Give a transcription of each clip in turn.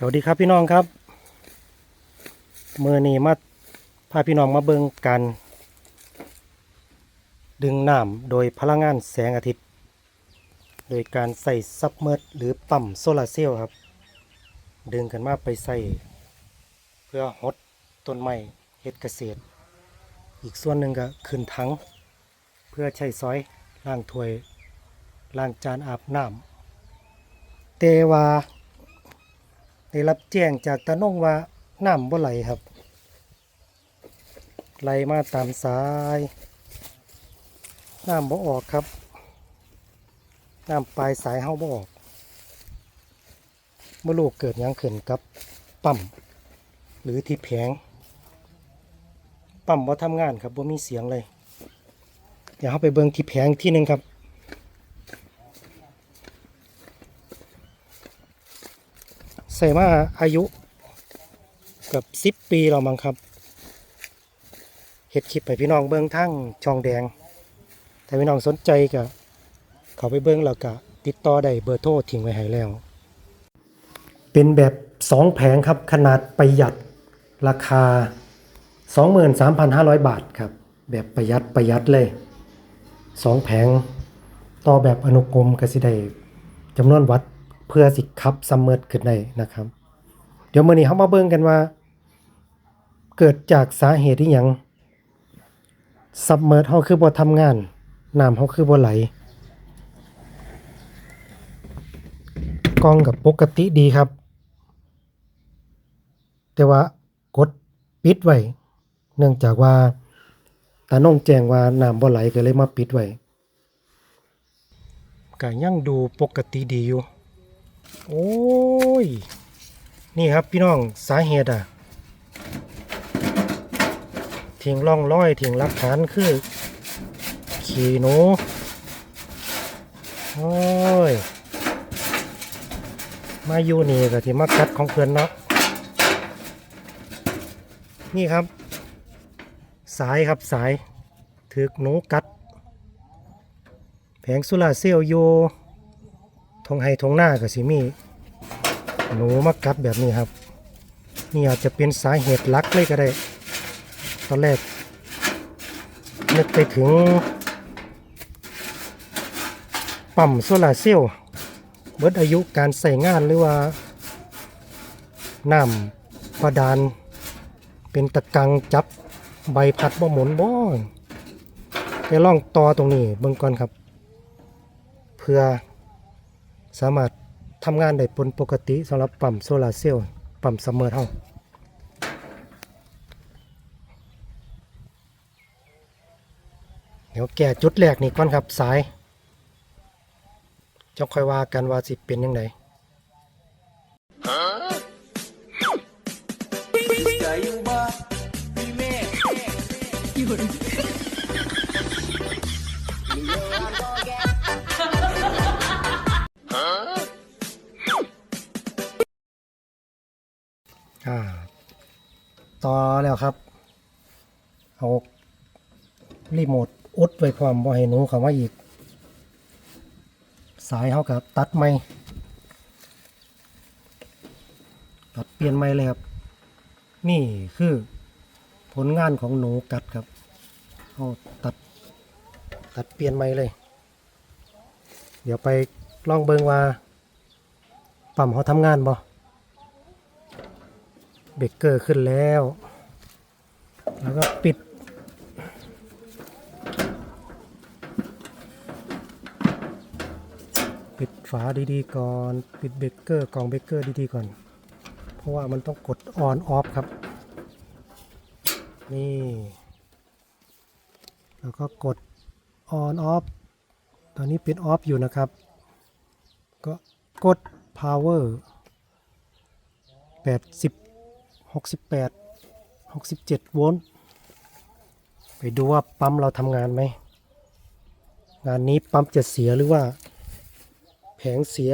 สวัสดีครับพี่น้องครับเมื่อนี้มาพาพี่น้องมาเบิ่งการดึงน้ำโดยพลังงานแสงอาทิตย์ โดยการใส่ซับเมอร์หรือปั๊มโซลาร์เซลล์ครับ ดึงกันมาไปใส่เพื่อหดต้นไม้เฮ็ดเกษตร อีกส่วนหนึ่งก็ขึ้นถัง เพื่อใช้ซอยล้างถ้วยล้างจานอาบน้ำแต่ว่า ได้รับแจ้งจากตานงว่าน้ำบ่ไหลครับ ไหลมาตามสายน้ำบ่ออกครับน้ำปลายสายเฮาบ่ออกเมื่อลูกเกิดยังขึ้นกับปั๊มหรือที่แผงปั๊มบ่ทำงานครับบ่มีเสียงเลย เดี๋ยวเฮาไปเบิ่งที่แผงที่หนึ่งครับ ใส่มาอายุเกับสิบปีเรามั้งครับเฮ็ดคลิปให้พี่น้องเบิ่งทั้งช่องแดงถ้าพี่น้องสนใจก็เขาไปเบิ่งแล้วก็ติดต่อได้เบอร์โทรทิ้งไว้ให้แล้ว เป็นแบบสองแผงครับขนาดประหยัดราคา 23,500 บาทครับ แบบประหยัดประหยัดเลยสองแผงต่อแบบอนุกรมก็สิได้จำนวนวัตต์ เพื่อสิขับซัมเมอร์ขึ้นได้นะครับ เดี๋ยวมื้อนี้เฮามาเบิ่งกันว่า เกิดจากสาเหตุที่หยังซัมเมอร์เฮาคือบ่ทำงานน้ำเฮาคือบ่ไหลกล้องกับปกติดีครับ แต่ว่ากดปิดไว้ เนื่องจากว่าตานงแจ้งว่าน้ำบ่ไหลก็เลยมาปิดไว้ก็ยังดูปกติดีอยู่ โอ้ย นี่ครับพี่น้องสาเหตุอะทิ้งร่องร้อยทิ้งหลักฐานคือ ขี่หนูโอ้ย มาอยู่นี่ก็ที่มากัดของเพื่อนเนาะนี่ครับ สายครับสาย ถึกหนูกัด แผงโซลาเซลล์อยู่ ทงไฮทงหน้าก็สิมีหนูมากัดแบบนี้ครับนี่อาจจะเป็นสาเหตุหลักเลยก็ได้ ตอนแรกนึกไปถึงปั๊มโซลาร์เซลล์เบิดอายุการใส่งานหรือว่าน้ำประดาน เป็นตะกังจับใบพัดบ่หมุนบ่ไปล่องต่อตรงนี้เบิ่งก่อนครับ เพื่อ สามารถทำงานได้ผลปกติสำหรับปั๊มโซลาร์เซลล์ปั๊มซัมเมอร์เฮาเดี๋ยวแก่จุดแรกนี่ก่อนครับสายจะค่อยว่ากันว่าสิเป็นยังไง ครับ เอารีโมทอุดไว้พร้อมบ่ให้หนูเข้ามาอีก สายเขากับตัดไม่ตัดเปลี่ยนไม่เลยครับ นี่คือผลงานของหนูกัดครับเอาตัดตัดเปลี่ยนไม่เลย เดี๋ยวไปลองเบิงว่าปั๊มเขาทำงานบ่เบเกอร์ขึ้นแล้ว แล้วก็ปิด ปิดฝาดีๆก่อน ปิดเบเกอร์กล่องเบเกอร์ดีๆก่อน เพราะว่ามันต้องกดออนออฟครับ นี่ แล้วก็กดออนออฟตอนนี้เป็นออฟอยู่นะครับ ก็กด power 80 68 67 โวลต์ ไปดูว่าปั๊มเราทำงานไหม งานนี้ปั๊มจะเสียหรือว่า แผงเสีย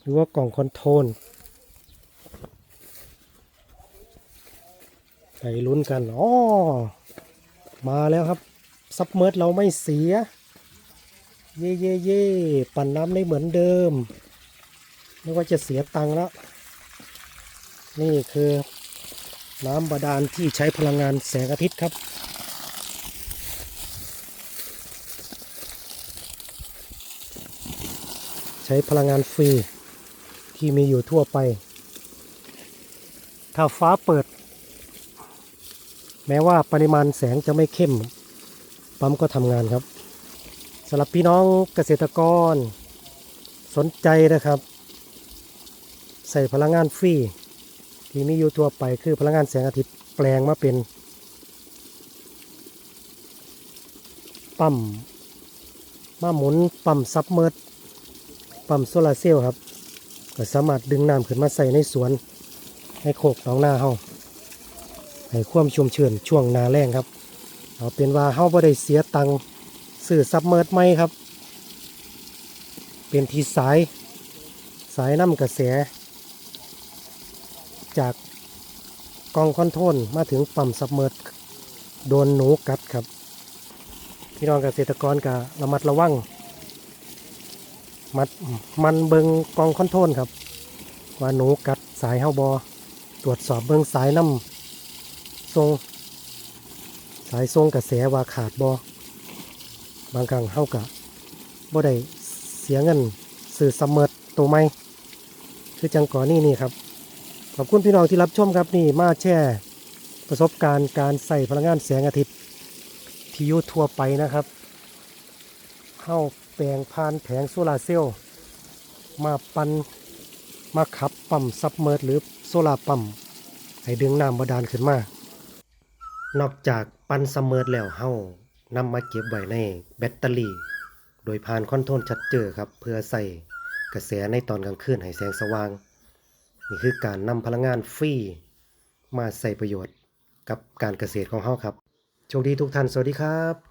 หรือว่ากล่องคอนโทรลไปลุ้นกันอ๋อมาแล้วครับ ซับเมิร์ดเราไม่เสีย เย่เย่เย่ปั่นน้ำได้เหมือนเดิม ไม่ว่าจะเสียตังค์แล้ว นี่คือน้ำบาดาลที่ใช้พลังงานแสงอาทิตย์ครับ ใช้พลังงานฟรีที่มีอยู่ทั่วไป ถ้าฟ้าเปิด แม้ว่าปริมาณแสงจะไม่เข้ม ปั๊มก็ทำงานครับสำหรับพี่น้องเกษตรกรสนใจนะครับ ใส่พลังงานฟรี ที่มีอยู่ทั่วไปคือพลังงานแสงอาทิตย์แปลงมาเป็นปั๊มมาหมุนปั๊มซับเมอร์ปั๊มโซลาเซลล์ครับ ก็สามารถดึงน้ำขึ้นมาใส่ในสวนในโคกหนองนาเฮาให้ความชุ่มชื้นช่วงนาแรงครับ เอาเป็นว่าเฮาบ่ได้เสียตังค์ซื้อซับเมอร์ใหม่ครับ เป็นทีสายสายน้ำกระแส จากกองคอนโทรลมาถึงปั๊มซับเมอร์โดนหนูกัดครับ พี่น้องเกษตรกรก็ระมัดระวังมัดมันเบิงกองคอนโทรลครับ ว่าหนูกัดสายเฮาบอตรวจสอบเบิงสายน้ำทรง สายทรงกระแสว่าขาดบอบางครั้งเฮากะบ่ได้เสียเงินซื้อซัมเมอร์ตัวใหม่คือจังก่อนนี่นี่ครับ ขอบคุณพี่น้องที่รับชมครับนี่มาแชร์ประสบการณ์การใส่พลังงานแสงอาทิตย์ที่ยูทั่วไปนะครับเข้าแปลงผ่านแผงโซลาร์เซลล์มาปันมาขับปั๊มซับเมอร์หรือโซลาร์ปั๊มให้ดึงน้ำบาดาลขึ้นมานอกจากปันซับเมอร์แล้วเฮานำมาเก็บไว้ในแบตเตอรี่ โดยผ่านคอนโทรลชัดเจอครับ เพื่อใส่กระแสในตอนกลางคืนให้แสงสว่าง นี่คือการนำพลังงานฟรีมาใส่ประโยชน์กับการเกษตรของเฮาครับ โชคดีทุกท่าน สวัสดีครับ